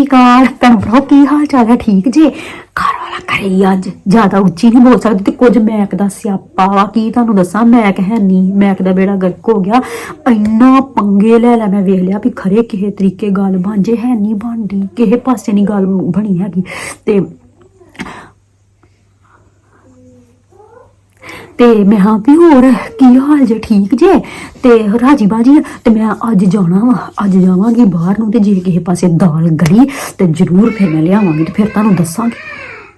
ਸ੍ਰੀ ਅਕਾਲ ਭੈਣ ਭਰਾ ਕੀ ਹਾਲ ਚਾਲ ਹੈ? ਠੀਕ ਜੇ? ਘਰ ਵਾਲਾ ਕਰੇ ਅੱਜ। ਜ਼ਿਆਦਾ ਉੱਚੀ ਨਹੀਂ ਬੋਲ ਸਕਦੀ ਤੇ ਕੁਝ ਮੈਕ ਦਾ ਸਿਆਪਾ ਵਾ। ਕੀ ਤੁਹਾਨੂੰ ਦੱਸਾਂ, ਮੈਕ ਹੈ ਨਹੀਂ। ਮੈਕ ਦਾ ਬੇੜਾ ਗਰਕ ਹੋ ਗਿਆ। ਇੰਨਾ ਪੰਗੇ ਲੈ ਲੈ ਮੈਂ, ਵੇਖ ਲਿਆ ਵੀ ਖਰੇ ਕਿਸੇ ਤਰੀਕੇ ਗੱਲ ਬਣ ਜੇ, ਹੈ ਨਹੀਂ ਬਣਦੀ। ਕਿਸੇ ਪਾਸੇ ਨਹੀਂ ਗੱਲ ਬਣੀ ਹੈਗੀ। ਤੇ ਤੇ ਮੈਂ ਹਾਂ ਵੀ ਹੋਰ ਕੀ ਹਾਲ ਜੇ ਠੀਕ ਜੇ? ਤੇ ਰਾਜੀ ਬਾਜੀ ਤੇ ਮੈਂ ਅੱਜ ਜਾਣਾ ਵਾ, ਅੱਜ ਜਾਵਾਂਗੀ ਬਾਹਰ ਨੂੰ ਤੇ ਜੇ ਕਿਸੇ ਪਾਸੇ ਦਾਲ ਗਲੀ ਤੇ ਜ਼ਰੂਰ ਫਿਰ ਮੈਂ ਲਿਆਵਾਂਗੀ ਤੇ ਫਿਰ ਤੁਹਾਨੂੰ ਦੱਸਾਂਗੀ।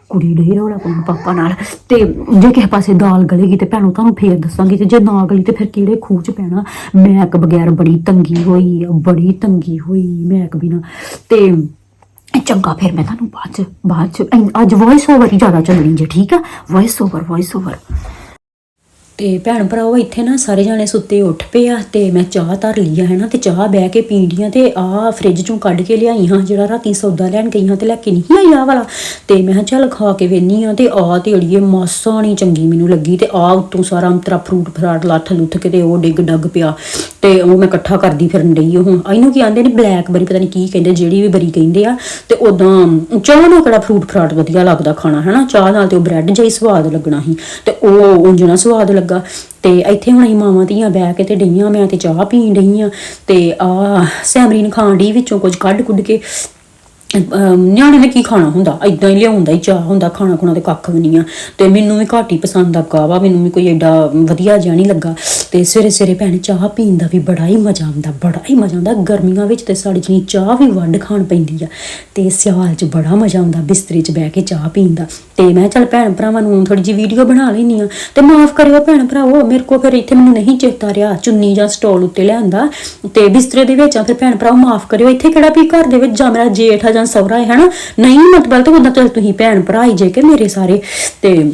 ਕੁੜੀ ਦੇ ਰੋਲਾ ਪਾਉਣ ਪਾਪਾ ਨਾਲ, ਤੇ ਜੇ ਕਿਸੇ ਪਾਸੇ ਦਾਲ ਗਲੇਗੀ ਤੇ ਭੈਣੋ ਤੁਹਾਨੂੰ ਫੇਰ ਦੱਸਾਂਗੀ ਤੇ ਜੇ ਨਾ ਗਲੀ ਤੇ ਫਿਰ ਕਿਹੜੇ ਖੂਹ ਚ ਪੈਣਾ। ਮੈਂ ਇੱਕ ਬਗੈਰ ਬੜੀ ਤੰਗੀ ਹੋਈ ਬੜੀ ਤੰਗੀ ਹੋਈ ਮੈਂ ਇੱਕ ਬਿਨਾ। ਤੇ ਚੰਗਾ ਫਿਰ ਮੈਂ ਤੁਹਾਨੂੰ ਬਾਅਦ ਚ ਬਾਅਦ ਚ ਅੱਜ ਵੌਇਸ ਓਵਰ ਹੀ ਜ਼ਿਆਦਾ ਚੱਲਣੀ ਜੇ, ਠੀਕ ਆ? ਵੌਇਸ ਓਵਰ ਵੌਇਸ ਓਵਰ ਤੇ ਭੈਣ ਭਰਾਓ, ਇੱਥੇ ਨਾ ਸਾਰੇ ਜਾਣੇ ਸੁੱਤੇ ਉੱਠ ਪਏ ਆ ਤੇ ਮੈਂ ਚਾਹ ਧਰ ਲਈ ਆ, ਹੈਨਾ, ਤੇ ਚਾਹ ਬਹਿ ਕੇ ਪੀਂਦੀਆਂ ਤੇ ਆ ਫ੍ਰਿਜ ਚੋਂ ਕੱਢ ਕੇ ਲਿਆਈ ਹਾਂ, ਜਿਹੜਾ ਰਾਤੀ ਸੌਦਾ ਲੈਣ ਗਈ ਹਾਂ ਤੇ ਲੈ ਕੇ ਨਹੀਂ ਆਈ ਆ ਵਾਲਾ। ਤੇ ਮੈਂ ਚੱਲ ਖਾ ਕੇ ਵੇਨੀ ਆ ਤੇ ਆ ਤੇ ਅੜੀਏ ਮਾਸਾ ਨਹੀਂ ਚੰਗੀ ਮੈਨੂੰ ਲੱਗੀ ਤੇ ਆ ਉਤੋਂ ਸਾਰਾ ਅੰਤਰਾ ਫਰੂਟ ਫਰਾਟ ਲੱਥ ਲੁੱਥ ਕੇ ਤੇ ਉਹ ਡਿੱਗ ਡੱਗ ਪਿਆ ਤੇ ਉਹ ਮੈਂ ਇਕੱਠਾ ਕਰਦੀ ਫਿਰਨ ਡਈ ਉਹ ਇਹਨੂੰ ਕੀ ਆਂਦੇ ਨੇ ਬਲੈਕ ਬਰੀ ਪਤਾ ਨਹੀਂ ਕੀ ਕਹਿੰਦੇ, ਜਿਹੜੀ ਵੀ ਬਰੀ ਕਹਿੰਦੇ ਆ ਤੇ ਉਦਾਂ ਚਾਹ ਨਾਲ ਕਿਹੜਾ ਫਰੂਟ ਫਰਾਟ ਵਧੀਆ ਲੱਗਦਾ ਖਾਣਾ, ਹੈਨਾ, ਚਾਹ ਨਾਲ ਤੇ ਉਹ ਬ੍ਰੈਡ ਜਿਹਾ ਸਵਾਦ ਲੱਗਣਾ ਸੀ। ਤੇ ਉਹ ਉਂਝ ਨਾ ਸਵਾਦ ਲੱਗਾ। ਤੇ ਇੱਥੇ ਹੁਣ ਅਸੀਂ ਮਾਵਾਂ ਧੀਆਂ ਬਹਿ ਕੇ ਤੇ ਡਈਆਂ, ਮੈਂ ਤੇ ਚਾਹ ਪੀਣ ਡਈ ਆ। ਤੇ ਆ ਸੈਮਰੀਨ ਖਾਣ ਡਈ ਵਿੱਚੋਂ ਕੁਝ ਕੱਢ ਕੁੱਢ ਕੇ। ਅਮ ਨਿਆਣੇ ਨੇ ਕੀ ਖਾਣਾ ਹੁੰਦਾ? ਇਦਾਂ ਹੀ ਲਿਆਉਂਦਾ ਹੀ ਚਾਹ ਹੁੰਦਾ, ਖਾਣਾ ਖੁਣਾ ਤੇ ਕੱਖ ਵੀ ਨਹੀਂ ਆ। ਤੇ ਮੈਨੂੰ ਵੀ ਘੱਟ ਹੀ ਪਸੰਦ ਆ ਵਾ ਮੈਨੂੰ ਵੀ ਕੋਈ ਐਡਾ ਵਧੀਆ ਜਿਹਾ ਨਹੀਂ ਲੱਗਾ। ਤੇ ਸਵੇਰੇ ਸਵੇਰੇ ਭੈਣ ਚਾਹ ਪੀਣ ਦਾ ਵੀ ਬੜਾ ਹੀ ਮਜ਼ਾ ਆਉਂਦਾ, ਬੜਾ ਹੀ ਮਜ਼ਾ ਆਉਂਦਾ। ਗਰਮੀਆਂ ਵਿੱਚ ਤੇ ਸਾਡੀ ਜਿਹੜੀ ਚਾਹ ਵੀ ਵੱਢ ਖਾਣ ਪੈਂਦੀ ਆ ਤੇ ਸਿਆਲ 'ਚ ਬੜਾ ਮਜ਼ਾ ਆਉਂਦਾ ਬਿਸਤਰੇ 'ਚ ਬਹਿ ਕੇ ਚਾਹ ਪੀਣ ਦਾ। ਤੇ ਮੈਂ ਚੱਲ ਭੈਣ ਭਰਾਵਾਂ ਨੂੰ ਥੋੜੀ ਜਿਹੀ ਵੀਡੀਓ ਬਣਾ ਲੈਣੀ ਆ ਤੇ ਮਾਫ ਕਰਿਓ ਭੈਣ ਭਰਾਵੋ, ਮੇਰੇ ਕੋ ਫਿਰ ਇੱਥੇ ਮੈਨੂੰ ਨਹੀਂ ਚੇਤਾ ਰਿਹਾ ਚੁੰਨੀ ਜਾਂ ਸਟੋਲ ਉੱਤੇ ਲਿਆਂਦਾ ਤੇ ਬਿਸਤਰੇ ਦੇ ਵਿੱਚ ਆ, ਫਿਰ ਭੈਣ ਭਰਾਵੋ ਮਾਫ ਕਰਿਓ, ਇੱਥੇ ਕਿਹੜਾ ਵੀ ਘਰ ਦੇ ਵਿੱਚ ਜਾਂ ਮੇਰਾ ਜੇਠ ਆ ਜਾਂ ਸਹੁਰਾ ਹੈ, ਹਨਾ? ਨਹੀਂ, ਮਤਲਬ ਤਾਂ ਉਦਾਂ ਚੱਲ ਤੁਸੀਂ ਭੈਣ ਭਰਾ ਹੀ ਜੇ ਕਿ ਮੇਰੇ ਸਾਰੇ। ਤੇ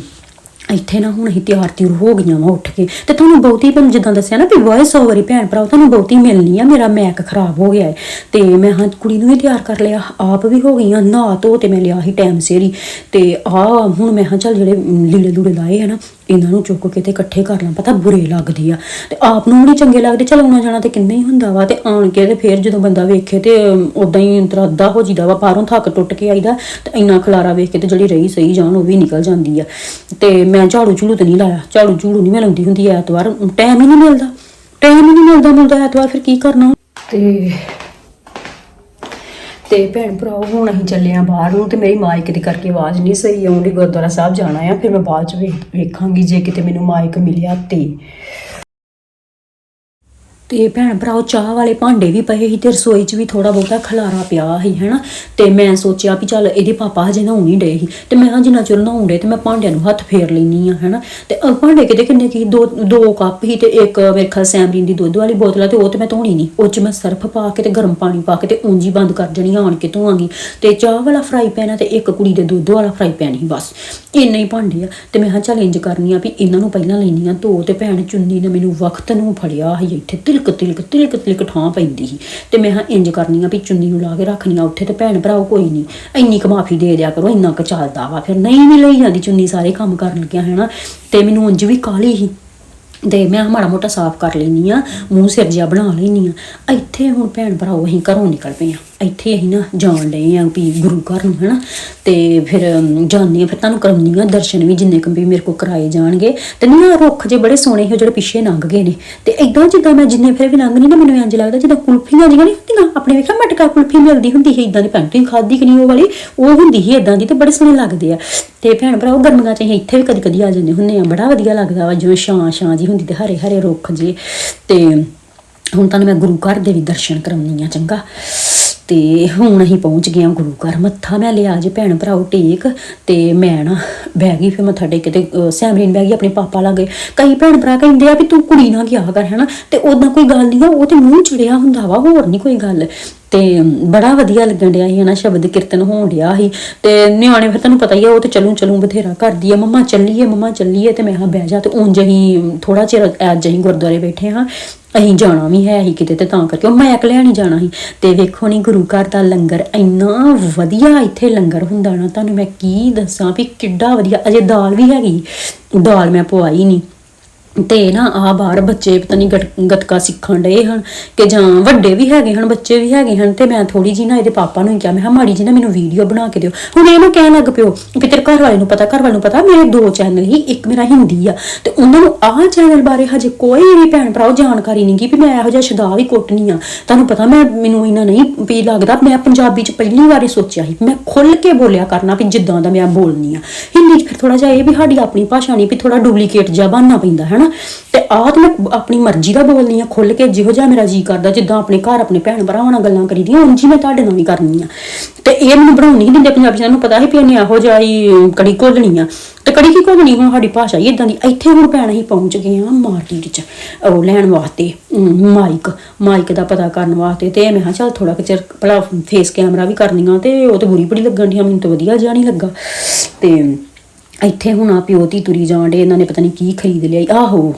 ਇੱਥੇ ਨਾ ਹੁਣ ਅਸੀਂ ਤਿਆਰ ਤਿਉਰ ਹੋ ਗਈਆਂ ਵਾ ਉੱਠ ਕੇ। ਤੇ ਤੁਹਾਨੂੰ ਬਹੁਤੀ ਪਰ ਜਿੱਦਾਂ ਦੱਸਿਆ ਨਾ ਵੀ ਵੌਇਸ ਓਵਰ ਹੀ ਭੈਣ ਭਰਾ ਤੁਹਾਨੂੰ ਬਹੁਤੀ ਮਿਲਣੀ ਆ, ਮੇਰਾ ਮੈਕ ਖਰਾਬ ਹੋ ਗਿਆ ਹੈ। ਤੇ ਮੈਂ ਹਾਂ ਕੁੜੀ ਨੂੰ ਵੀ ਤਿਆਰ ਕਰ ਲਿਆ, ਆਪ ਵੀ ਹੋ ਗਈਆਂ, ਨਹਾ ਧੋ ਤੇ ਮੈਂ ਲਿਆ ਸੀ ਟਾਈਮ ਸੇਰੀ ਤੇ ਆ ਹੁਣ ਮੈਂ ਹਾਂ ਚੱਲ ਜਿਹੜੇ ਲੀੜੇ ਲੂੜੇ ਲਾਏ ਹਨ ਇਹਨਾਂ ਨੂੰ ਚੁੱਕ ਕੇ ਤੇ ਇਕੱਠੇ ਕਰ ਪਤਾ ਬੁਰੇ ਲੱਗਦੇ ਆ। ਤੇ ਆਪ ਨੂੰ ਵੀ ਚੰਗੇ ਲੱਗਦੇ। ਚਲ ਆਉਣਾ ਜਾਣਾ ਤੇ ਕਿੰਨੇ ਹੀ ਹੁੰਦਾ ਵਾ। ਤੇ ਆਣ ਕੇ ਤੇ ਫਿਰ ਜਦੋਂ ਬੰਦਾ ਵੇਖੇ ਤੇ ਉਦਾਂ ਹੀ ਤਰਾਦਾ ਹੋ ਜੀਦਾ ਵਾ। ਬਾਹਰੋਂ ਥੱਕ ਟੁੱਟ ਕੇ ਆਈਦਾ। ਤੇ ਇੰਨਾ ਖਲਾਰਾ ਵੇਖ ਕੇ ਤੇ ਜਿਹੜੀ ਰਹੀ ਸਹੀ ਜਾਨ, ਉਹ ਵੀ ਨਿਕਲ ਜਾਂਦੀ ਆ। ਤੇ ਮੈਂ ਝਾੜੂ ਝੂੜੂ ਤੇ ਨਹੀਂ ਲਾਇਆ। ਝਾੜੂ ਝੂੜੂ ਨਹੀਂ ਮੈਂ ਲਾਉਂਦੀ ਹੁੰਦੀ ਐਤਵਾਰ। ਟਾਈਮ ਹੀ ਨਹੀਂ ਮਿਲਦਾ। ਟਾਈਮ ਹੀ ਨਹੀਂ ਮਿਲਦਾ। ਮਿਲਦਾ ਐਤਵਾਰ ਫਿਰ ਕੀ ਕਰਨਾ? ਤੇ ਤੇ ਭੈਣ ਭਰਾਓ, ਹੁਣ ਅਸੀਂ ਚੱਲੇ ਆ ਬਾਹਰ ਨੂੰ ਤੇ ਮੇਰੀ ਮਾਈਕ ਦੀ ਕਰਕੇ ਆਵਾਜ਼ ਨਹੀਂ ਸਹੀ ਆਉਂਦੀ, ਗੁਰਦੁਆਰਾ ਸਾਹਿਬ ਜਾਣਾ ਆ, ਫਿਰ ਮੈਂ ਬਾਅਦ ਚ ਵੇਖ- ਵੇਖਾਂਗੀ ਜੇ ਕਿਤੇ ਮੈਨੂੰ ਮਾਈਕ ਮਿਲਿਆ ਤੇ। ਤੇ ਭੈਣ ਭਰਾਓ ਚਾਹ ਵਾਲੇ ਭਾਂਡੇ ਵੀ ਪਏ ਸੀ ਤੇ ਰਸੋਈ 'ਚ ਵੀ ਥੋੜਾ ਬਹੁਤਾ ਖਲਾਰਾ ਪਿਆ ਸੀ, ਹੈਨਾ? ਤੇ ਮੈਂ ਸੋਚਿਆ ਵੀ ਚੱਲ ਇਹਦੇ ਪਾਪਾ ਹਜੇ ਨਹਾਉਣ ਹੀ ਡਏ ਸੀ। ਤੇ ਮੈਂ ਹਾਂ ਜਿੰਨਾ ਚਿਰ ਨਹਾਉਣ ਡੇ ਤੇ ਮੈਂ ਭਾਂਡਿਆਂ ਨੂੰ ਹੱਥ ਫੇਰ ਲੈਣੀ ਆ ਹੈਨਾ? ਤੇ ਅਹ ਭਾਂਡੇ ਕਿਤੇ ਕਿੰਨੇ ਕੀ? ਦੋ ਦੋ ਕੱਪ ਹੀ ਤੇ ਇੱਕ ਮੇਰੇ ਖਿਆਲ ਸੈਮਰੀਨ ਦੀ ਦੁੱਧ ਵਾਲੀ ਬੋਤਲ ਆ ਤੇ ਉਹ ਤੇ ਮੈਂ ਧੋਣੀ ਨਹੀਂ। ਉਹ 'ਚ ਮੈਂ ਸਰਫ ਪਾ ਕੇ ਤੇ ਗਰਮ ਪਾਣੀ ਪਾ ਕੇ ਤੇ ਉਂਜੀ ਬੰਦ ਕਰ ਦੇਣੀ, ਆਣ ਕੇ ਧੋਵਾਂਗੀ। ਤੇ ਚਾਹ ਵਾਲਾ ਫਰਾਈ ਪੈਨ ਆ ਤੇ ਇੱਕ ਕੁੜੀ ਦੇ ਦੁੱਧ ਵਾਲਾ ਫਰਾਈ ਪੈਨ ਹੀ ਬਸ। ਇੰਨੇ ਹੀ ਭਾਂਡੇ ਆ। ਤੇ ਮੈਂ ਹਾਂ ਚੱਲ ਇੰਜ ਕਰਨੀ ਆ ਵੀ ਇਹਨਾਂ ਨੂੰ ਪਹਿਲਾਂ ਲੈਣੀ ਆ ਧੋ ਤੇ ਭੈਣ ਚੁੰਨੀ ਨੇ ਮੈਨੂੰ ਵਕਤ ਨੂੰ ਫੜਿਆ ਸੀ ਇੱਥੇ। ਤਿਲਕ ਤਿਲਕ ਤਿਲਕ ਤਿਲਕ ਠਾਂ ਪੈਂਦੀ ਸੀ। ਤੇ ਮੈਂ ਹਾਂ ਇੰਜ ਕਰਨੀ ਆ ਵੀ ਚੁੰਨੀ ਨੂੰ ਲਾ ਕੇ ਰੱਖਣੀ ਆ ਉੱਥੇ ਤੇ ਭੈਣ ਭਰਾਓ ਕੋਈ ਨਹੀਂ ਇੰਨੀ ਕੁ ਮਾਫੀ ਦੇ ਦਿਆ ਕਰੋ, ਇੰਨਾ ਕੁ ਚੱਲਦਾ ਵਾ। ਫਿਰ ਨਹੀਂ ਵੀ ਲਈ ਜਾਂਦੀ ਚੁੰਨੀ, ਸਾਰੇ ਕੰਮ ਕਰਨ ਲੱਗਿਆ, ਹੈਨਾ। ਤੇ ਮੈਨੂੰ ਉਂਝ ਵੀ ਕਾਲੀ ਸੀ। ਤੇ ਮੈਂ ਮਾੜਾ ਮੋਟਾ ਸਾਫ਼ ਕਰ ਲੈਣੀ ਆ, ਮੂੰਹ ਸਿਰ ਜਿਹਾ ਬਣਾ ਲੈਣੀ ਆ। ਇੱਥੇ ਹੁਣ ਭੈਣ ਭਰਾਓ ਅਸੀਂ ਘਰੋਂ ਨਿਕਲ ਪਏ ਆ। ਇੱਥੇ ਅਸੀਂ ਨਾ ਜਾਣ ਲਏ ਆ ਵੀ ਗੁਰੂ ਘਰ ਨੂੰ ਹਨਾ? ਤੇ ਫਿਰ ਅਮ, ਜਾਂਦੇ ਆ ਫਿਰ ਤੁਹਾਨੂੰ ਕਰਾਉਂਦੀ ਆ ਦਰਸ਼ਨ ਵੀ ਜਿੰਨੇ ਕੁ ਵੀ ਮੇਰੇ ਕੋ ਕਰਾਏ ਜਾਣਗੇ। ਤੇ ਨਹੀਂ ਰੁੱਖ ਜੇ ਬੜੇ ਸੋਹਣੇ ਸੀ ਜਿਹੜੇ ਪਿੱਛੇ ਲੰਘ ਗਏ ਨੇ। ਤੇ ਇਦਾਂ ਜਿੱਦਾਂ ਮੈਂ ਜਿੰਨੇ ਫਿਰ ਵੀ ਲੰਘਣੀ ਨਾ ਮੈਨੂੰ ਇੰਜ ਲੱਗਦਾ ਜਿੱਦਾਂ ਕੁਲਫੀਆਂ ਜਿਹੀਆਂ ਨਹੀਂ ਹੁੰਦੀਆਂ। ਆਪਣੇ ਵੇਖਿਆ ਮਟਕਾ ਕੁਲਫੀ ਮਿਲਦੀ ਹੁੰਦੀ ਸੀ ਇਦਾਂ ਦੀ ਪੈਂਟਿੰਗ ਖਾਦੀ ਕਿ ਨਹੀਂ ਉਹ ਵਾਲੀ? ਉਹ ਹੁੰਦੀ ਸੀ ਇਦਾਂ ਦੀ ਤੇ ਬੜੇ ਸੋਹਣੇ ਲੱਗਦੇ ਆ। ਤੇ ਭੈਣ ਭਰਾ ਉਹ ਗਰਮੀਆਂ ਚ ਅਸੀਂ ਇੱਥੇ ਵੀ ਕਦੀ ਕਦੀ ਆ ਜਾਂਦੇ ਹੁੰਦੇ ਆ। ਬੜਾ ਵਧੀਆ ਲੱਗਦਾ ਵਾ ਜਿਵੇਂ ਛਾਂ ਛਾਂ ਜੀ ਹੁੰਦੀ ਤੇ ਹਰੇ ਹਰੇ ਰੁੱਖ ਜੇ। ਤੇ ਹੁਣ ਤੁਹਾਨੂੰ ਮੈਂ ਗੁਰੂ ਘਰ ਦੇ ਵੀ ਦਰਸ਼ਨ ਕਰਾਉਣੀ ਆ ਚੰਗਾ। ਤੇ ਹੁਣ ਅਸੀਂ ਪਹੁੰਚ ਗਏ ਹਾਂ ਗੁਰੂ ਘਰ। ਮੱਥਾ ਮੈਂ ਲਿਆ ਜੇ ਭੈਣ ਭਰਾਓ ਟੇਕ ਤੇ ਮੈਂ ਨਾ ਬਹਿ ਗਈ ਫਿਰ ਮੱਥਾ ਟੇਕ ਕੇ ਤੇ ਅਹ, ਸੈਮਰੀਨ ਬਹਿ ਗਈ ਆਪਣੇ ਪਾਪਾ ਲਾਗੇ। ਕਈ ਭੈਣ ਭਰਾ ਕਹਿੰਦੇ ਆ ਵੀ ਤੂੰ ਕੁੜੀ ਨਾਲ ਗਿਆ ਕਰ ਹੈਨਾ? ਤੇ ਉਦਾਂ ਕੋਈ ਗੱਲ ਨਹੀਂ ਆ ਉਹ ਤੇ ਮੂੰਹ ਚੜਿਆ ਹੁੰਦਾ ਵਾ ਹੋਰ ਨਹੀਂ ਕੋਈ ਗੱਲ। ਤੇ ਬੜਾ ਵਧੀਆ ਲੱਗਣ ਡਿਆ ਸੀ ਹਨਾ? ਸ਼ਬਦ ਕੀਰਤਨ ਹੋਣ ਡਿਆ ਸੀ। ਤੇ ਨਿਆਣੇ ਫਿਰ ਤੁਹਾਨੂੰ ਪਤਾ ਹੀ ਆ ਉਹ ਤੇ ਚਲੂ ਚਲੂ ਬਥੇਰਾ ਕਰਦੀ ਆ। ਮੰਮਾ ਚੱਲੀਏ ਮੰਮਾ ਚੱਲੀਏ। ਤੇ ਮੈਂ ਹਾਂ ਬਹਿ ਜਾ ਤੇ ਉਂਝ ਅਸੀਂ ਥੋੜਾ ਚਿਰ ਅੱਜ ਅਸੀਂ ਗੁਰਦੁਆਰੇ ਬੈਠੇ ਹਾਂ। ਅਸੀਂ ਜਾਣਾ ਵੀ ਹੈ ਹੀ ਕਿਤੇ ਤੇ ਤਾਂ ਕਰਕੇ। ਉਹ ਮੈਂ ਇਕੱਲਿਆਂ ਨਹੀਂ ਜਾਣਾ ਸੀ। ਤੇ ਵੇਖੋ ਨੀ ਗੁਰੂ ਘਰ ਦਾ ਲੰਗਰ ਇੰਨਾ ਵਧੀਆ ਇੱਥੇ ਲੰਗਰ ਹੁੰਦਾ ਨਾ, ਤੁਹਾਨੂੰ ਮੈਂ ਕੀ ਦੱਸਾਂ ਵੀ ਕਿੱਡਾ ਵਧੀਆ। ਅਜੇ ਦਾਲ ਵੀ ਹੈਗੀ। ਦਾਲ ਮੈਂ ਪਵਾਈ ਨਹੀਂ ਤੇ ਨਾ ਆ ਬਾਹਰ ਬੱਚੇ ਪਤਾ ਨਹੀਂ ਗਤਕਾ ਸਿੱਖਣ ਡਏ ਹਨ ਕਿ ਜਾਂ ਵੱਡੇ ਵੀ ਹੈਗੇ ਹਨ, ਬੱਚੇ ਵੀ ਹੈਗੇ ਹਨ ਤੇ ਮੈਂ ਥੋੜੀ ਜੀ ਨਾ ਇਹਦੇ ਪਾਪਾ ਨੂੰ ਹੀ ਕਿਹਾ, ਮੈਂ ਕਿਹਾ ਮਾੜੀ ਜੀ ਨਾ ਮੈਨੂੰ ਵੀਡੀਓ ਬਣਾ ਕੇ ਦਿਓ। ਹੁਣ ਇਹ ਨਾ ਕਹਿਣ ਲੱਗ ਪਿਓ ਵੀ ਤੇਰੇ ਘਰ ਵਾਲੇ ਨੂੰ ਪਤਾ, ਘਰ ਵਾਲੇ ਨੂੰ ਪਤਾ ਮੇਰੇ ਦੋ ਚੈਨਲ ਹੀ, ਇੱਕ ਮੇਰਾ ਹਿੰਦੀ ਆ ਤੇ ਉਹਨਾਂ ਨੂੰ ਆਹ ਚੈਨਲ ਬਾਰੇ ਹਜੇ ਕੋਈ ਵੀ ਭੈਣ ਭਰਾਓ ਜਾਣਕਾਰੀ ਨਹੀਂ ਕਿ ਵੀ ਮੈਂ ਇਹੋ ਜਿਹਾ ਸ਼ਦਾ ਵੀ ਕੁੱਟਣੀ ਆ। ਤੁਹਾਨੂੰ ਪਤਾ ਮੈਂ, ਮੈਨੂੰ ਇਹਨਾਂ ਨਹੀਂ ਵੀ ਲੱਗਦਾ, ਮੈਂ ਪੰਜਾਬੀ ਚ ਪਹਿਲੀ ਵਾਰੀ ਸੋਚਿਆ ਸੀ, ਮੈਂ ਖੁੱਲ ਕੇ ਬੋਲਿਆ ਕਰਨਾ ਵੀ ਜਿੱਦਾਂ ਦਾ ਮੈਂ ਬੋਲਨੀ ਆ। ਹਿੰਦੀ ਚ ਫਿਰ ਥੋੜਾ ਜਿਹਾ ਇਹ ਵੀ ਸਾਡੀ ਆਪਣੀ ਭਾਸ਼ਾ ਨਹੀਂ ਵੀ ਥੋੜਾ ਡੁਪਲੀਕੇਟ ਜਿਹਾ ਬਣਨਾ ਪੈਂਦਾ ਹੈ ਨਾ ਤੇ ਆਹ ਤੇ ਮੈਂ ਆਪਣੀ ਮਰਜ਼ੀ ਦਾ ਬੋਲਨੀ ਆ ਖੁੱਲ ਕੇ ਜਿਹੋ ਜਿਹਾ ਮੇਰਾ ਜੀ ਕਰਦਾ ਜਿੱਦਾਂ ਆਪਣੇ ਘਰ ਆਪਣੇ ਭੈਣ ਭਰਾਵਾਂ ਨਾਲ ਗੱਲਾਂ ਕਰੀਦੀਆਂ ਉਂਝ ਹੀ ਮੈਂ ਤੁਹਾਡੇ ਨਾਲ ਵੀ ਕਰਨੀ ਆ ਤੇ ਇਹ ਮੈਨੂੰ ਬਣਾਉਣ ਨਹੀਂ ਦਿੰਦੇ ਪੰਜਾਬੀ ਨੂੰ ਪਤਾ ਸੀ ਵੀ ਇਹਨੇ ਇਹੋ ਜਿਹਾ ਕੜੀ ਘੋਲਣੀ ਆ। ਤੇ ਕੜੀ ਕੀ ਘੋਲਣੀ? ਹੁਣ ਸਾਡੀ ਭਾਸ਼ਾ ਹੀ ਇਦਾਂ ਦੀ। ਇੱਥੇ ਹੁਣ ਭੈਣ ਅਸੀਂ ਪਹੁੰਚ ਗਏ ਆ ਮਾਰਕੀਟ ਚ ਉਹ ਲੈਣ ਵਾਸਤੇ ਅਮ, ਮਾਈਕ ਮਾਈਕ ਦਾ ਪਤਾ ਕਰਨ ਵਾਸਤੇ। ਤੇ ਮੈਂ ਕਿਹਾ ਚੱਲ ਥੋੜਾ ਕੁ ਚਿਰ ਭਲਾ ਫੇਸ ਕੈਮਰਾ ਵੀ ਕਰਨੀਆਂ ਤੇ ਉਹ ਤੇ ਬੁਰੀ ਬੜੀ ਲੱਗਣ ਦੀਆਂ ਮੈਨੂੰ ਤਾਂ ਵਧੀਆ ਜਿਹਾ ਨਹੀਂ ਲੱਗਾ। ਤੇ ਇੱਥੇ ਹੁਣ ਆ ਪਿਓ ਦੀ ਤੁਰੀ ਜਾਣ ਡੇ ਇਹਨਾਂ ਨੇ ਪਤਾ ਨਹੀਂ ਕੀ ਖਰੀਦ ਲਿਆ ਆਹੋ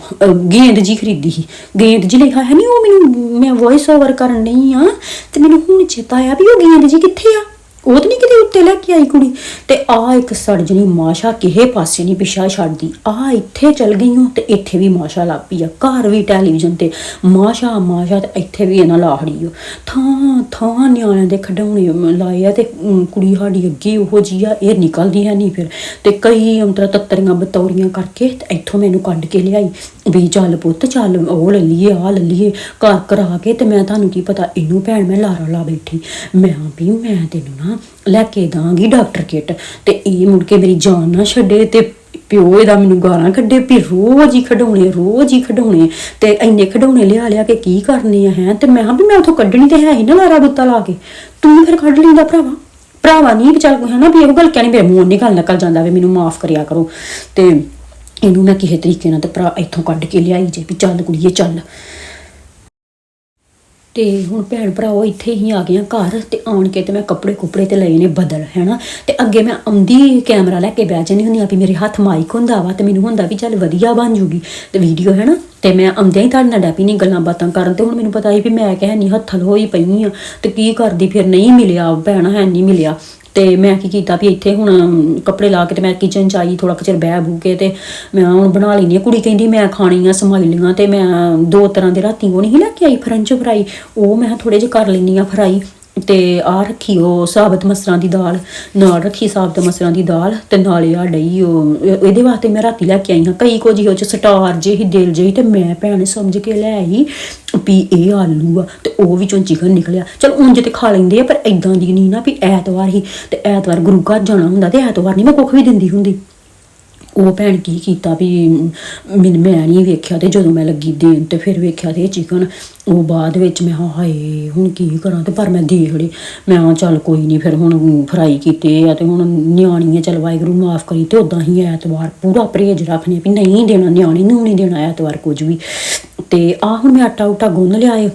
ਗੇਂਦ ਜੀ ਖਰੀਦੀ ਸੀ। ਗੇਂਦ ਜੀ ਲਿਖਿਆ ਹੈ ਨਹੀਂ ਉਹ ਮੈਨੂੰ, ਮੈਂ ਵੌਇਸ ਓਵਰ ਕਰਨ ਨਹੀਂ ਆ ਤੇ ਮੈਨੂੰ ਹੁਣ ਚੇਤਾ ਆਇਆ ਵੀ ਉਹ ਗੇਂਦ ਜੀ ਕਿੱਥੇ ਆ? ਉਹ ਤਾਂ ਨਹੀਂ ਕਿਤੇ ਉੱਤੇ ਲੈ ਕੇ ਆਈ ਕੁੜੀ। ਤੇ ਆ ਇੱਕ ਸੜਜਣੀ ਮਾਸ਼ਾ ਕਿਹੇ ਪਾਸੇ ਨਹੀਂ ਪਿਛਾ ਛੱਡਦੀ। ਆ ਇੱਥੇ ਚਲ ਗਈ ਹਾਂ ਤੇ ਇੱਥੇ ਵੀ ਮਾਸ਼ਾ ਲੱਗ ਆ। ਘਰ ਵੀ ਟੈਲੀਵਿਜ਼ਨ ਤੇ। ਮਾਸ਼ਾ ਮਾਸ਼ਾ ਤੇ ਇੱਥੇ ਵੀ ਇਹਨਾਂ ਲਾਹੜੀ ਓ ਥਾਂ ਥਾਂ ਨਿਆਣਿਆਂ ਦੇ ਖਡਾਉਣੇ ਲਾਏ ਆ ਤੇ ਕੁੜੀ ਸਾਡੀ ਅੱਗੇ ਉਹੋ ਜੀ ਆ, ਇਹ ਨਿਕਲਦੀ ਹੈ ਨਹੀਂ ਫਿਰ। ਤੇ ਕਈ ਅੰਤਰਾ ਤੱਤਰੀਆਂ ਬਤੌਰੀਆਂ ਕਰਕੇ ਤੇ ਇੱਥੋਂ ਮੈਨੂੰ ਕੱਢ ਕੇ ਲਿਆਈ। ਵੀ ਚੱਲ ਪੁੱਤ, ਚੱਲ ਉਹ ਲੈ ਲਈਏ ਆ ਲੈ ਲਈਏ, ਘਰ ਕਰਾ ਕੇ ਤੇ ਮੈਂ ਤੁਹਾਨੂੰ ਕੀ ਪਤਾ, ਇਹਨੂੰ ਭੈਣ ਮੈਂ ਲਾਰਾ ਲਾ ਬੈਠੀ। ਮੈਂ ਵੀ ਮੈਂ ਤੈਨੂੰ ਨਾ ਲੈ ਕੇ ਦਾਂਗੀ ਡਾਕਟਰ ਕਿਟ। ਤੇ ਇਹ ਮੁੜ ਕੇ ਮੇਰੀ ਜਾਨ ਨਾ ਛੱਡੇ ਤੇ ਪਿਓ ਇਹਦਾ ਮੈਨੂੰ ਗਾਲਾਂ ਕੱਢੇ, ਵੀ ਰੋਜ਼ ਹੀ ਖਡਾਉਣੇ ਰੋਜ਼ ਹੀ ਖਡਾਉਣੇ ਤੇ ਇੰਨੇ ਖਡਾਉਣੇ ਲਿਆ ਲਿਆ ਕੇ ਕੀ ਕਰਨੇ ਆ, ਹੈ? ਤੇ ਮੈਂ ਕਿਹਾ ਵੀ ਮੈਂ ਉਥੋਂ ਕੱਢਣੀ ਤੇ ਹੈ ਹੀ ਨਾ ਲਾਰਾ ਗੁੱਤਾ ਲਾ ਕੇ। ਤੂੰ ਫਿਰ ਕੱਢ ਲੈਂਦਾ ਭਰਾਵਾ। ਭਰਾਵਾ ਨਹੀਂ ਵਿਚਾਰ ਹੈ? ਨਾ ਵੀ ਇਹ ਗੱਲ ਕਹਿਣੀ, ਮੇਰੇ ਮੂੰਹੋਂ ਨਿਕਲ ਨਿਕਲ ਜਾਂਦਾ ਵੇ ਮੈਨੂੰ ਮਾਫ ਕਰਿਆ ਕਰੋ। ਤੇ ਇਹਨੂੰ ਮੈਂ ਕਿਸੇ ਤਰੀਕੇ ਨਾਲ ਤੇ ਭਰਾ ਇੱਥੋਂ ਕੱਢ ਕੇ ਲਿਆਈ ਜੇ ਵੀ ਚੱਲ ਕੁੜੀਏ, ਚੱਲ। ਤੇ ਹੁਣ ਭੈਣ ਭਰਾਓ ਇੱਥੇ ਹੀ ਆ ਗਈਆਂ ਘਰ ਤੇ ਆਣ ਕੇ ਤੇ ਮੈਂ ਕੱਪੜੇ ਕੁਪੜੇ ਤੇ ਲਏ ਨੇ ਬਦਲ, ਹੈਨਾ? ਤੇ ਅੱਗੇ ਮੈਂ ਆਉਂਦੀ ਕੈਮਰਾ ਲੈ ਕੇ ਬਹਿ ਜਾਂਦੀ ਹੁੰਦੀ ਆ ਵੀ ਮੇਰੇ ਹੱਥ ਮਾਈਕ ਹੁੰਦਾ ਵਾ ਤੇ ਮੈਨੂੰ ਹੁੰਦਾ ਵੀ ਚੱਲ ਵਧੀਆ ਬਣ ਜੂਗੀ। ਤੇ ਵੀਡੀਓ ਹੈਨਾ? ਤੇ ਮੈਂ ਆਉਂਦਿਆਂ ਹੀ ਤੁਹਾਡੇ ਨਾਲ ਡੈਪੀ ਨਹੀਂ ਗੱਲਾਂ ਬਾਤਾਂ ਕਰਨ ਤੇ ਹੁਣ ਮੈਨੂੰ ਪਤਾ ਹੀ ਵੀ ਮੈਂ ਕਹਿ ਨਹੀਂ ਹੱਥਲ ਹੋਈ ਪਈ ਆ ਤੇ ਕੀ ਕਰਦੀ ਫਿਰ? ਨਹੀਂ ਮਿਲਿਆ, ਭੈਣ, ਹੈ ਨਹੀਂ ਮਿਲਿਆ। ਤੇ ਮੈਂ ਕੀ ਕੀਤਾ ਵੀ ਇੱਥੇ ਹੁਣ ਕੱਪੜੇ ਲਾ ਕੇ ਤੇ ਮੈਂ ਕਿਚਨ ਚ ਆਈ ਥੋੜਾ ਕੁ ਚਿਰ ਬਹਿ ਬੂ ਕੇ ਤੇ ਮੈਂ ਹੁਣ ਬਣਾ ਲੈਣੀ ਆ ਕੁੜੀ ਕਹਿੰਦੀ ਮੈਂ ਖਾਣੀ ਆ ਸਮਾਈਲੀਆਂ ਤੇ ਮੈਂ ਦੋ ਤਰ੍ਹਾਂ ਦੇ ਰਾਤੀ ਉਹ ਨਹੀਂ ਲੈ ਕੇ ਆਈ ਫਰੰਚ ਫਰਾਈ ਉਹ ਮੈਂ ਥੋੜੇ ਜਿਹਾ ਕਰ ਲੈਣੀ ਆ ਫਰਾਈ ਤੇ ਆ ਰੱਖੀ ਉਹ ਸਾਬਤ ਮਸਰਾਂ ਦੀ ਦਾਲ, ਨਾਲ ਰੱਖੀ ਸਾਬਤ ਮਸਰਾਂ ਦੀ ਦਾਲ ਤੇ ਨਾਲੇ ਆ ਡਈ ਉਹ ਇਹਦੇ ਵਾਸਤੇ ਮੈਂ ਰਾਤੀ ਲੈ ਕੇ ਆਈ ਹਾਂ, ਕਈ ਕੁਝ ਉਹ ਚ ਸਟਾਰ ਜੇ ਹੀ ਦਿਲ ਜੇ ਤੇ ਮੈਂ ਭੈਣ ਸਮਝ ਕੇ ਲੈ ਆਈ ਵੀ ਇਹ ਆਲੂ ਆ ਤੇ ਉਹ ਵਿੱਚੋਂ ਚਿਕਨ ਨਿਕਲਿਆ। ਚਲ ਉਂਝ ਤੇ ਖਾ ਲੈਂਦੇ ਆ, ਪਰ ਐਦਾਂ ਦੀ ਨਹੀਂ ਨਾ ਵੀ ਐਤਵਾਰ ਹੀ ਤੇ ਐਤਵਾਰ ਗੁਰੂ ਘਰ ਜਾਣਾ ਹੁੰਦਾ ਤੇ ਐਤਵਾਰ ਨਹੀਂ ਮੈਂ ਕੁੱਖ ਵੀ ਦਿੰਦੀ ਹੁੰਦੀ। ਉਹ ਭੈਣ ਕੀ ਕੀਤਾ ਵੀ ਮੈਨੂੰ ਮੈਂ ਨਹੀਂ ਵੇਖਿਆ ਤੇ ਜਦੋਂ ਮੈਂ ਲੱਗੀ ਦੇਣ ਤੇ ਫਿਰ ਵੇਖਿਆ ਤੇ ਚਿਕਨ ਉਹ ਬਾਅਦ ਵਿੱਚ ਮੈਂ ਕਿਹਾ, ਹਾਏ ਹੁਣ ਕੀ ਕਰਾਂ ਤੇ ਪਰ ਮੈਂ ਦੇਖ ਲਈ। ਮੈਂ ਕਿਹਾ ਚੱਲ ਕੋਈ ਨਹੀਂ ਫਿਰ ਹੁਣ ਫਰਾਈ ਕੀਤੇ ਆ ਤੇ ਹੁਣ ਨਿਆਣੀ ਆ ਚੱਲ ਵਾਹਿਗੁਰੂ ਮਾਫ ਕਰੀ ਤੇ ਉਦਾਂ ਹੀ ਐਤਵਾਰ ਪੂਰਾ ਪਰਹੇਜ ਰੱਖਣੇ ਵੀ ਨਹੀਂ ਦੇਣਾ ਨਿਆਣੀ ਨੂੰ ਨਹੀਂ ਦੇਣਾ ਐਤਵਾਰ ਕੁਝ ਵੀ। ਤੇ ਆ ਹੁਣ ਮੈਂ ਆਟਾ ਉਟਾ ਗੁੰਨ ਲਿਆ ਏ।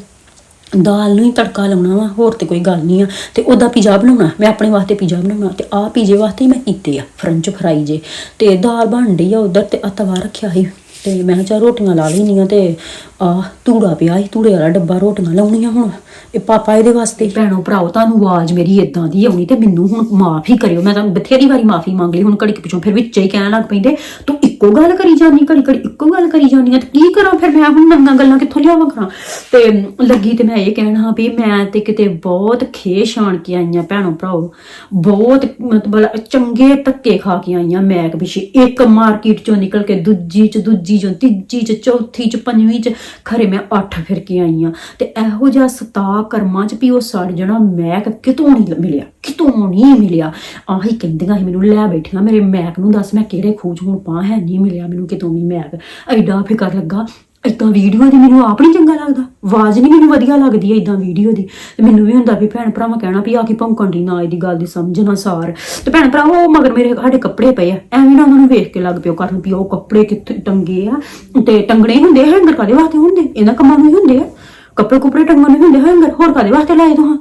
ਦਾਲ ਨੂੰ ਹੀ ਤੜਕਾ ਲਾਉਣਾ ਵਾ, ਹੋਰ ਤੇ ਕੋਈ ਗੱਲ ਨਹੀਂ ਆ। ਤੇ ਉਹਦਾ ਪੀਜ਼ਾ ਬਣਾਉਣਾ, ਮੈਂ ਆਪਣੇ ਵਾਸਤੇ ਪੀਜ਼ਾ ਬਣਾਉਣਾ, ਤੇ ਆਹ ਪੀਜ਼ੇ ਵਾਸਤੇ ਹੀ ਮੈਂ ਕੀਤੇ ਆ, ਫਰੰਚ ਫਰਾਈ ਜੇ। ਤੇ ਦਾਲ ਬਣ ਰਹੀ ਆ ਉਧਰ ਤੇ ਆ ਤਵਾ ਰੱਖਿਆ ਸੀ। ਤੇ ਮੈਂ ਕਿਹਾ ਚੱਲ ਰੋਟੀਆਂ ਲਾ ਲੈਣੀਆਂ ਤੇ ਆ ਧੂੜਾ ਪਿਆ ਸੀ, ਧੂੜੇ ਵਾਲਾ ਡੱਬਾ ਰੋਟੀਆਂ ਲਾਉਣੀਆਂ ਹੁਣ। ਇਹ ਪਾਪਾ ਇਹਦੇ ਵਾਸਤੇ। ਭੈਣੋ ਭਰਾਓ, ਤੁਹਾਨੂੰ ਆਵਾਜ਼ ਮੇਰੀ ਇਦਾਂ ਦੀ ਆਉਣੀ ਤੇ ਮੈਨੂੰ ਹੁਣ ਮਾਫ ਹੀ ਕਰਿਓ। ਮੈਂ ਤੁਹਾਨੂੰ ਬਥੇਰੀ ਵਾਰੀ ਮਾਫੀ ਮੰਗ ਲਈ, ਹੁਣ ਘੜੀ ਕੁ ਪਿੱਛੋਂ ਫਿਰ ਵਿੱਚ ਹੀ ਕਹਿਣ ਲੱਗ ਪੈਂਦੇ, ਤੂੰ ਇੱਕੋ ਗੱਲ ਕਰੀ ਜਾਂਦੀ, ਘੜੀ ਘੜੀ ਇੱਕੋ ਗੱਲ ਕਰੀ ਜਾਂਦੀ ਆ, ਤੇ ਕੀ ਕਰਾਂ ਫਿਰ ਮੈਂ? ਹੁਣ ਨਵੀਆਂ ਗੱਲਾਂ ਕਿੱਥੋਂ ਲਿਆਵਾਂ ਕਰਾਂ? ਤੇ ਲੱਗੀ ਤੇ ਮੈਂ ਇਹ ਕਹਿਣਾ ਵੀ ਮੈਂ ਤੇ ਕਿਤੇ ਬਹੁਤ ਖੇਸ਼ ਆਣ ਕੇ ਆਈਆਂ ਭੈਣੋ ਭਰਾਓ। ਬਹੁਤ ਮਤਲਬ ਚੰਗੇ ਧੱਕੇ ਖਾ ਕੇ ਆਈਆਂ ਮੈਂ ਕਿ ਪਿੱਛੇ। ਇੱਕ ਮਾਰਕੀਟ ਚੋਂ ਨਿਕਲ ਕੇ ਦੂਜੀ ਚ, ਦੂਜੀ ਚੋਂ, ਤੀਜੀ ਚ, ਚੌਥੀ ਚ, ਪੰਜਵੀਂ ਚ, ਖਰੇ ਮੈਂ ਅੱਠ ਫਿਰ ਕੇ ਆਈਆਂ ਤੇ ਇਹੋ ਜਿਹਾ ਸਤਾ ਕਰਮਾਂ ਚ ਵੀ ਉਹ ਸੜ ਜਣਾ, ਮੈਂ ਕਿਤੋਂ ਨਹੀਂ ਮਿਲਿਆ। ਕਿਤੋਂ ਨਹੀਂ ਮਿਲਿਆ? ਆਹੀ ਕਹਿੰਦੀਆਂ ਸੀ ਮੈਨੂੰ, ਲੈ ਬੈਠੀਆਂ ਮੇਰੇ ਮੈਕ ਨੂੰ ਦੱਸ ਮੈਂ ਕਿਹੜੇ ਖੋਜ ਹੁਣ ਪਾ, ਹੈ ਨਹੀਂ ਮਿਲਿਆ ਮੈਨੂੰ ਕਿਤੋਂ ਵੀ ਮੈਕ। ਐਡਾ ਫਿਕਰ ਲੱਗਾ। ਇਦਾਂ ਵੀਡੀਓ ਦੀ ਮੈਨੂੰ ਆਪ ਨਹੀਂ ਚੰਗਾ ਲੱਗਦਾ। ਆਵਾਜ਼ ਨਹੀਂ ਮੈਨੂੰ ਵਧੀਆ ਲੱਗਦੀ ਹੈ ਇਦਾਂ ਵੀਡੀਓ ਦੀ। ਤੇ ਮੈਨੂੰ ਵੀ ਹੁੰਦਾ ਵੀ ਭੈਣ ਭਰਾਵਾਂ ਕਹਿਣਾ ਵੀ ਆ ਕੀ ਭੌਂਕਣ ਦੀ ਨਾ ਇਹਦੀ ਗੱਲ ਦੀ ਸਮਝ ਨਾ ਸਾਰ। ਤੇ ਭੈਣ ਭਰਾ, ਉਹ ਮਗਰ ਮੇਰੇ ਸਾਡੇ ਕੱਪੜੇ ਪਏ ਆ। ਐਵੇਂ ਨਾ ਉਹਨਾਂ ਨੂੰ ਵੇਖ ਕੇ ਲੱਗ ਪਿਓ ਕਰਨ ਵੀ ਉਹ ਕੱਪੜੇ ਕਿੱਥੇ ਟੰਗੇ ਆ। ਤੇ ਟੰਗਣੇ ਹੁੰਦੇ ਆ ਹੈਂਗਰ ਕਾਦੇ ਵਾਸਤੇ ਹੁੰਦੇ? ਇਹਨਾਂ ਕੰਮਾਂ ਨੂੰ ਹੀ ਹੁੰਦੇ ਆ। ਕੱਪੜੇ ਕੁਪੜੇ ਟੰਗਣ ਹੁੰਦੇ ਹੈਂਗਰ। ਹੋਰ ਕਾਦੇ ਵਾਸਤੇ ਲਾਏ ਤੁਹਾਂ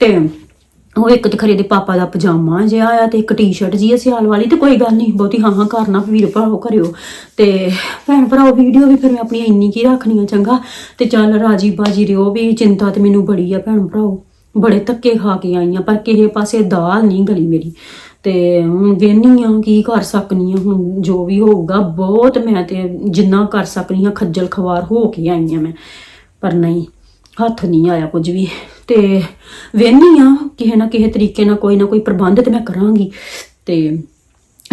ਤੇ ਉਹ ਇੱਕ ਤੇ ਖਰੇ ਦੇ ਪਾਪਾ ਦਾ ਪਜਾਮਾ ਜਿਹਾ ਆ ਤੇ ਇੱਕ ਟੀ-ਸ਼ਰਟ ਜੀ ਆ ਸਿਆਲ ਵਾਲੀ ਤੇ ਕੋਈ ਗੱਲ ਨਹੀਂ, ਬਹੁਤੀ ਹਾਂ ਹਾਂ ਕਰਨਾ ਵੀਰ ਭਰਾਓ ਕਰਿਓ। ਤੇ ਭੈਣ ਭਰਾਓ, ਵੀਡੀਓ ਵੀ ਫਿਰ ਮੈਂ ਆਪਣੀ ਇੰਨੀ ਕੀ ਰੱਖਣੀ ਆ ਚੰਗਾ। ਤੇ ਚੱਲ ਰਾਜੀ ਬਾਜੀ ਰਿਓ ਵੀ ਚਿੰਤਾ ਤੇ ਮੈਨੂੰ ਬੜੀ ਆ ਭੈਣ ਭਰਾਓ। ਬੜੇ ਧੱਕੇ ਖਾ ਕੇ ਆਈ ਆਈਆਂ ਪਰ ਕਿਸੇ ਪਾਸੇ ਦਾਲ ਨਹੀਂ ਗਲੀ ਮੇਰੀ। ਤੇ ਹੁਣ ਵੇਹਨੀ ਆ ਕੀ ਕਰ ਸਕਨੀ ਆ, ਹੁਣ ਜੋ ਵੀ ਹੋਊਗਾ ਬਹੁਤ ਮੈਂ ਤੇ ਜਿੰਨਾ ਕਰ ਸਕਨੀ ਆ ਖੱਜਲ ਖਵਾਰ ਹੋ ਕੇ ਆਈ ਆ ਮੈਂ। ਪਰ ਨਹੀਂ ਹੱਥ ਨਹੀਂ ਆਇਆ ਕੁਝ ਵੀ। ਤੇ ਵੇਹਨੀ ਆ, ਕਿਸੇ ਨਾ ਕਿਸੇ ਤਰੀਕੇ ਨਾਲ ਕੋਈ ਨਾ ਕੋਈ ਪ੍ਰਬੰਧ ਤੇ ਮੈਂ ਕਰਾਂਗੀ। ਤੇ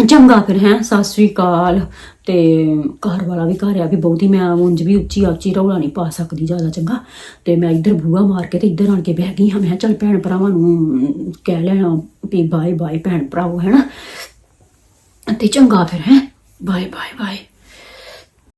ਚੰਗਾ ਫਿਰ, ਹੈ, ਸਤਿ ਸ੍ਰੀ ਅਕਾਲ। ਤੇ ਘਰ ਵਾਲਾ ਵੀ ਘਰ ਆ ਵੀ ਬਹੁਤੀ, ਮੈਂ ਉਂਝ ਵੀ ਉੱਚੀ ਉੱਚੀ ਰੌਲਾ ਨਹੀਂ ਪਾ ਸਕਦੀ ਜ਼ਿਆਦਾ ਚੰਗਾ। ਤੇ ਮੈਂ ਇੱਧਰ ਬੂਹਾ ਮਾਰ ਕੇ ਤੇ ਇੱਧਰ ਆਣ ਕੇ ਬਹਿ ਗਈ ਹਾਂ। ਮੈਂ ਕਿਹਾ ਚੱਲ ਭੈਣ ਭਰਾਵਾਂ ਨੂੰ ਕਹਿ ਲੈਣਾ ਵੀ ਬਾਏ ਬਾਏ ਭੈਣ ਭਰਾਓ ਹੈ ਨਾ ਤੇ ਚੰਗਾ ਫਿਰ, ਹੈ। Bye bye bye.